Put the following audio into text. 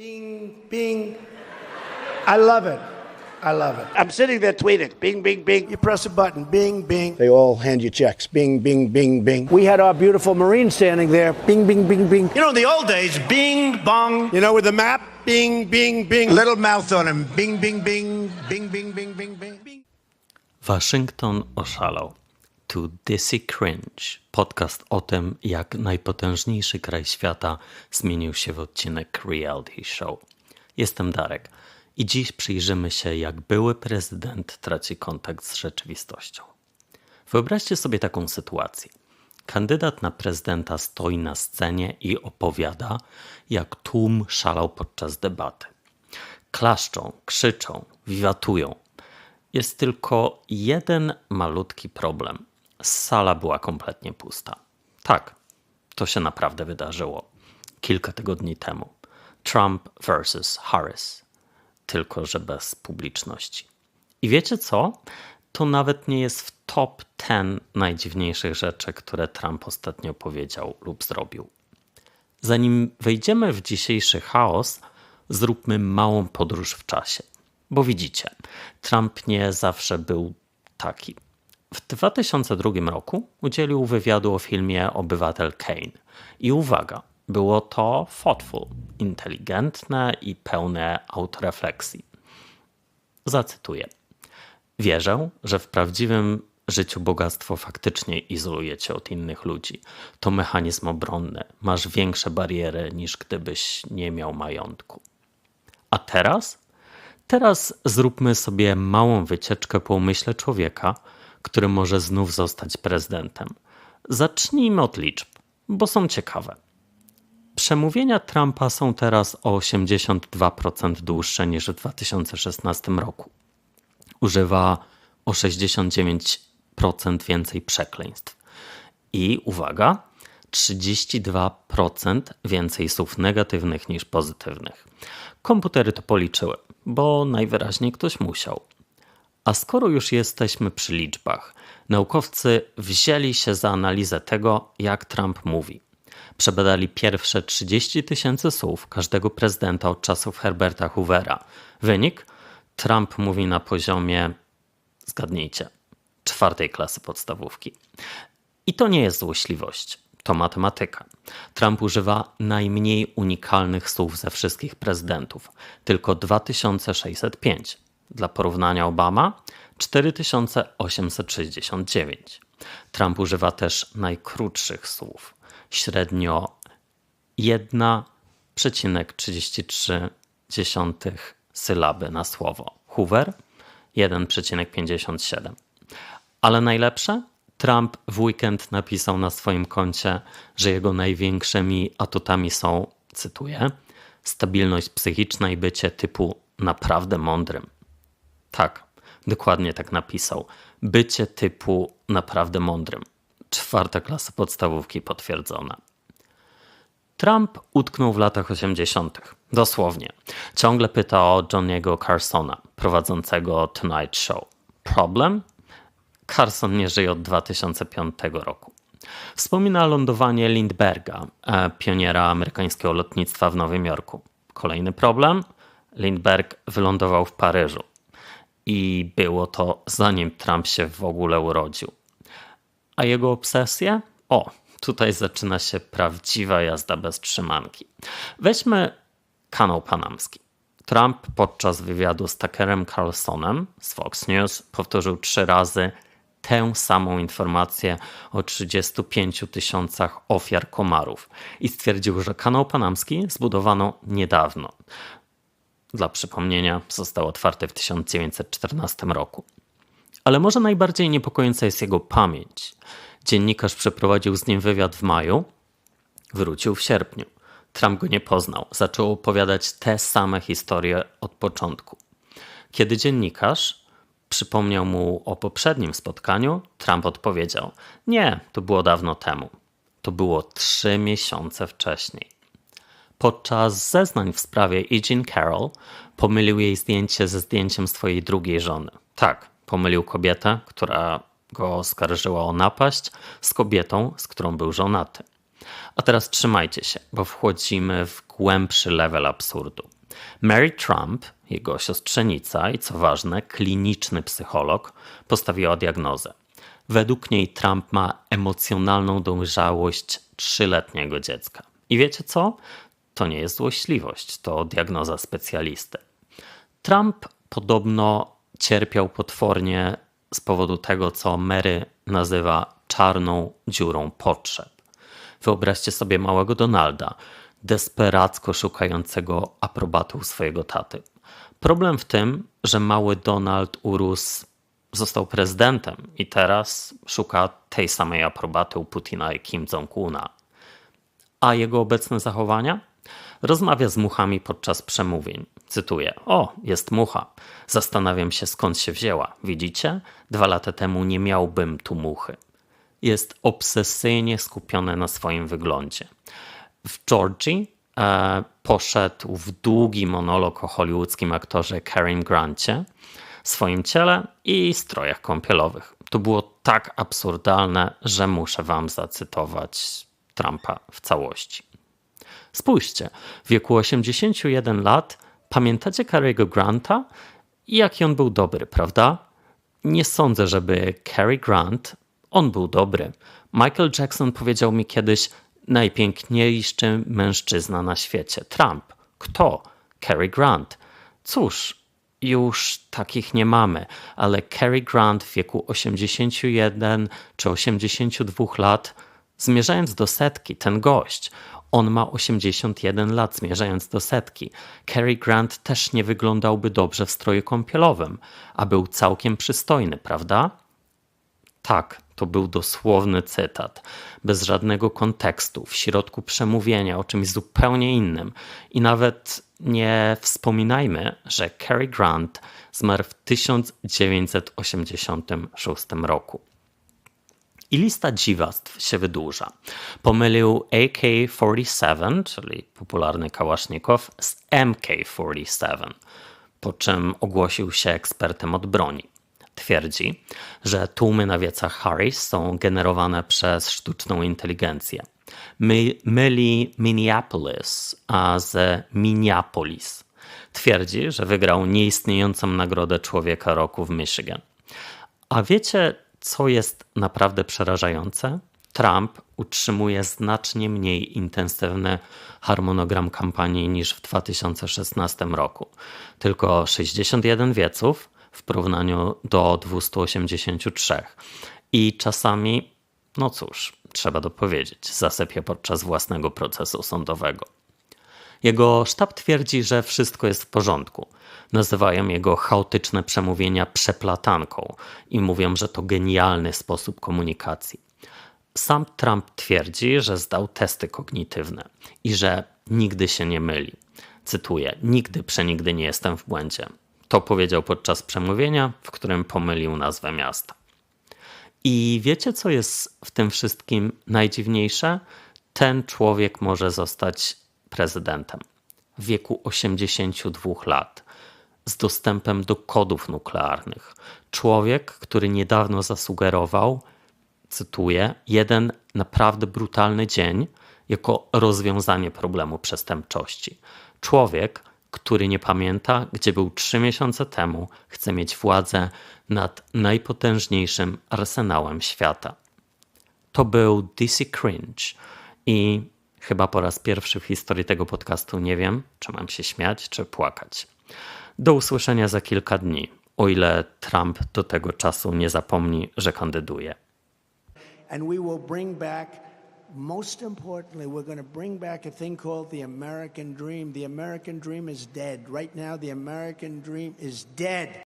Bing, bing. I love it. I love it. I'm sitting there tweeting, bing, bing, bing. You press a button, bing, bing. They all hand you checks. Bing, bing, bing, bing. We had our beautiful Marine standing there, bing, bing, bing, bing. You know, in the old days, bing, bong. You know, with the map, bing, bing, bing. Little mouth on him, bing, bing, bing, bing, bing, bing, bing, bing. Waszyngton oszalał. To Dizzy Cringe, podcast o tym, jak najpotężniejszy kraj świata zmienił się w odcinek reality show. Jestem Darek i dziś przyjrzymy się, jak były prezydent traci kontakt z rzeczywistością. Wyobraźcie sobie taką sytuację. Kandydat na prezydenta stoi na scenie i opowiada, jak tłum szalał podczas debaty. Klaszczą, krzyczą, wiwatują. Jest tylko jeden malutki problem. Sala była kompletnie pusta. Tak, to się naprawdę wydarzyło. Kilka tygodni temu. Trump versus Harris. Tylko, że bez publiczności. I wiecie co? To nawet nie jest w top 10 najdziwniejszych rzeczy, które Trump ostatnio powiedział lub zrobił. Zanim wejdziemy w dzisiejszy chaos, zróbmy małą podróż w czasie. Bo widzicie, Trump nie zawsze był taki. W 2002 roku udzielił wywiadu o filmie Obywatel Kane. I uwaga, było to thoughtful, inteligentne i pełne autorefleksji. Zacytuję. Wierzę, że w prawdziwym życiu bogactwo faktycznie izoluje cię od innych ludzi. To mechanizm obronny. Masz większe bariery niż gdybyś nie miał majątku. A teraz? Teraz zróbmy sobie małą wycieczkę po umyśle człowieka, który może znów zostać prezydentem. Zacznijmy od liczb, bo są ciekawe. Przemówienia Trumpa są teraz o 82% dłuższe niż w 2016 roku. Używa o 69% więcej przekleństw. I uwaga, 32% więcej słów negatywnych niż pozytywnych. Komputery to policzyły, bo najwyraźniej ktoś musiał. A skoro już jesteśmy przy liczbach, naukowcy wzięli się za analizę tego, jak Trump mówi. Przebadali pierwsze 30 tysięcy słów każdego prezydenta od czasów Herberta Hoovera. Wynik? Trump mówi na poziomie, zgadnijcie, czwartej klasy podstawówki. I to nie jest złośliwość, to matematyka. Trump używa najmniej unikalnych słów ze wszystkich prezydentów, tylko 2605. Dla porównania Obama 4869. Trump używa też najkrótszych słów, średnio 1,33 sylaby na słowo. Hoover 1,57. Ale najlepsze? Trump w weekend napisał na swoim koncie, że jego największymi atutami są, cytuję, stabilność psychiczna i bycie typu naprawdę mądrym. Tak, dokładnie tak napisał. Bycie typu naprawdę mądrym. Czwarta klasa podstawówki potwierdzona. Trump utknął w latach 80. Dosłownie. Ciągle pyta o Johniego Carsona, prowadzącego Tonight Show. Problem? Carson nie żyje od 2005 roku. Wspomina lądowanie Lindberga, pioniera amerykańskiego lotnictwa w Nowym Jorku. Kolejny problem? Lindbergh wylądował w Paryżu. I było to zanim Trump się w ogóle urodził. A jego obsesje? O, tutaj zaczyna się prawdziwa jazda bez trzymanki. Weźmy kanał panamski. Trump podczas wywiadu z Tuckerem Carlsonem z Fox News powtórzył trzy razy tę samą informację o 35 tysiącach ofiar komarów i stwierdził, że kanał panamski zbudowano niedawno. Dla przypomnienia, został otwarty w 1914 roku. Ale może najbardziej niepokojąca jest jego pamięć. Dziennikarz przeprowadził z nim wywiad w maju, wrócił w sierpniu. Trump go nie poznał, zaczął opowiadać te same historie od początku. Kiedy dziennikarz przypomniał mu o poprzednim spotkaniu, Trump odpowiedział: Nie, to było dawno temu. To było trzy miesiące wcześniej. Podczas zeznań w sprawie E. Jean Carroll pomylił jej zdjęcie ze zdjęciem swojej drugiej żony. Tak, pomylił kobietę, która go oskarżyła o napaść, z kobietą, z którą był żonaty. A teraz trzymajcie się, bo wchodzimy w głębszy level absurdu. Mary Trump, jego siostrzenica i co ważne, kliniczny psycholog, postawiła diagnozę. Według niej Trump ma emocjonalną dojrzałość trzyletniego dziecka. I wiecie co? To nie jest złośliwość, to diagnoza specjalisty. Trump podobno cierpiał potwornie z powodu tego, co Mary nazywa czarną dziurą potrzeb. Wyobraźcie sobie małego Donalda, desperacko szukającego aprobaty u swojego taty. Problem w tym, że mały Donald urósł, został prezydentem i teraz szuka tej samej aprobaty u Putina i Kim Jong-una. A jego obecne zachowania? Rozmawia z muchami podczas przemówień. Cytuję: O, jest mucha. Zastanawiam się, skąd się wzięła. Widzicie? Dwa lata temu nie miałbym tu muchy. Jest obsesyjnie skupiony na swoim wyglądzie. W Georgii e, poszedł w długi monolog o hollywoodzkim aktorze Cary Grancie, swoim ciele i strojach kąpielowych. To było tak absurdalne, że muszę wam zacytować Trumpa w całości. Spójrzcie, w wieku 81 lat pamiętacie Cary'ego Granta? I jaki on był dobry, prawda? Nie sądzę, żeby Cary Grant, on był dobry. Michael Jackson powiedział mi kiedyś, najpiękniejszy mężczyzna na świecie. Trump. Kto? Cary Grant. Cóż, już takich nie mamy, ale Cary Grant w wieku 81 czy 82 lat, zmierzając do setki, ten gość, on ma 81 lat, zmierzając do setki. Cary Grant też nie wyglądałby dobrze w stroju kąpielowym, a był całkiem przystojny, prawda? Tak, to był dosłowny cytat, bez żadnego kontekstu, w środku przemówienia o czymś zupełnie innym. I nawet nie wspominajmy, że Cary Grant zmarł w 1986 roku. I lista dziwactw się wydłuża. Pomylił AK-47, czyli popularny kałasznikow, z MK-47, po czym ogłosił się ekspertem od broni. Twierdzi, że tłumy na wiecach Harris są generowane przez sztuczną inteligencję. My, myli Minneapolis a z Minneapolis. Twierdzi, że wygrał nieistniejącą nagrodę Człowieka Roku w Michigan. A wiecie, co jest naprawdę przerażające? Trump utrzymuje znacznie mniej intensywny harmonogram kampanii niż w 2016 roku. Tylko 61 wieców w porównaniu do 283. I czasami, no cóż, trzeba dopowiedzieć, zasypia podczas własnego procesu sądowego. Jego sztab twierdzi, że wszystko jest w porządku. Nazywają jego chaotyczne przemówienia przeplatanką i mówią, że to genialny sposób komunikacji. Sam Trump twierdzi, że zdał testy kognitywne i że nigdy się nie myli. Cytuję: Nigdy, przenigdy nie jestem w błędzie. To powiedział podczas przemówienia, w którym pomylił nazwę miasta. I wiecie, co jest w tym wszystkim najdziwniejsze? Ten człowiek może zostać prezydentem w wieku 82 lat z dostępem do kodów nuklearnych. Człowiek, który niedawno zasugerował, cytuję, jeden naprawdę brutalny dzień jako rozwiązanie problemu przestępczości. Człowiek, który nie pamięta, gdzie był trzy miesiące temu, chce mieć władzę nad najpotężniejszym arsenałem świata. To był DC Cringe i chyba po raz pierwszy w historii tego podcastu nie wiem, czy mam się śmiać, czy płakać. Do usłyszenia za kilka dni, o ile Trump do tego czasu nie zapomni, że kandyduje. And we will bring back, most importantly, we're going to bring back a thing called the American dream. The American dream is dead. Right now, the American dream is dead.